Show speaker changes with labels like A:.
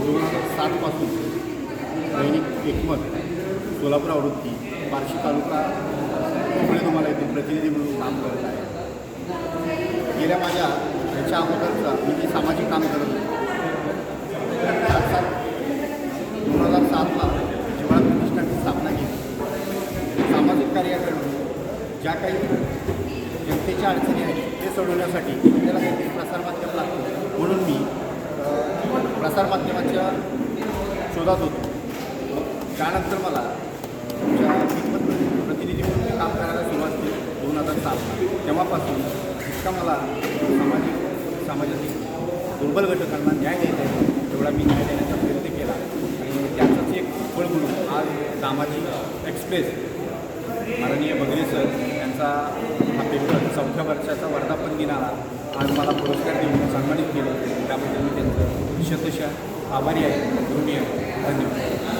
A: सातपासून दैनिक एकमत सोलापूर आवृत्ती बार्शी तालुका कोकणे तुम्हाला येथील प्रतिनिधी म्हणून काम करत आहे. गेल्या माझ्या ह्याच्या अगोदरचा मी जे सामाजिक काम करत होतो दोन हजार सातला जिवाळा प्रतिष्ठानची स्थापना केली सामाजिक कार्याकडून ज्या काही जनतेच्या अडचणी आहेत ते सोडवण्यासाठी आपल्याला काहीतरी प्रसारमाध्यम लागतं. म्हणून मी प्रसारमाध्यमाच्या शोधात होतो. त्यानंतर मला आमच्या प्रतिनिधी म्हणून काम करायला सुरुवात केली दोन हजार सात. तेव्हापासून इतका मला सामाजिक समाजातील दुर्बल घटकांना न्याय द्यायचा आहे तेवढा मी न्याय देण्याचा प्रयत्न केला. आणि त्याचंच एक फळ म्हणून आज सामाजिक एक्सप्रेस माननीय बगरे सर यांचा हा पेपर चौथ्या वर्षाचा वर्धापन दिनाला आज मला पुरस्कार देऊन सन्मानित केलं. त्याबद्दल मी त्यांचं शतशः आभारी आहे. ऋणी आहे. धन्यवाद.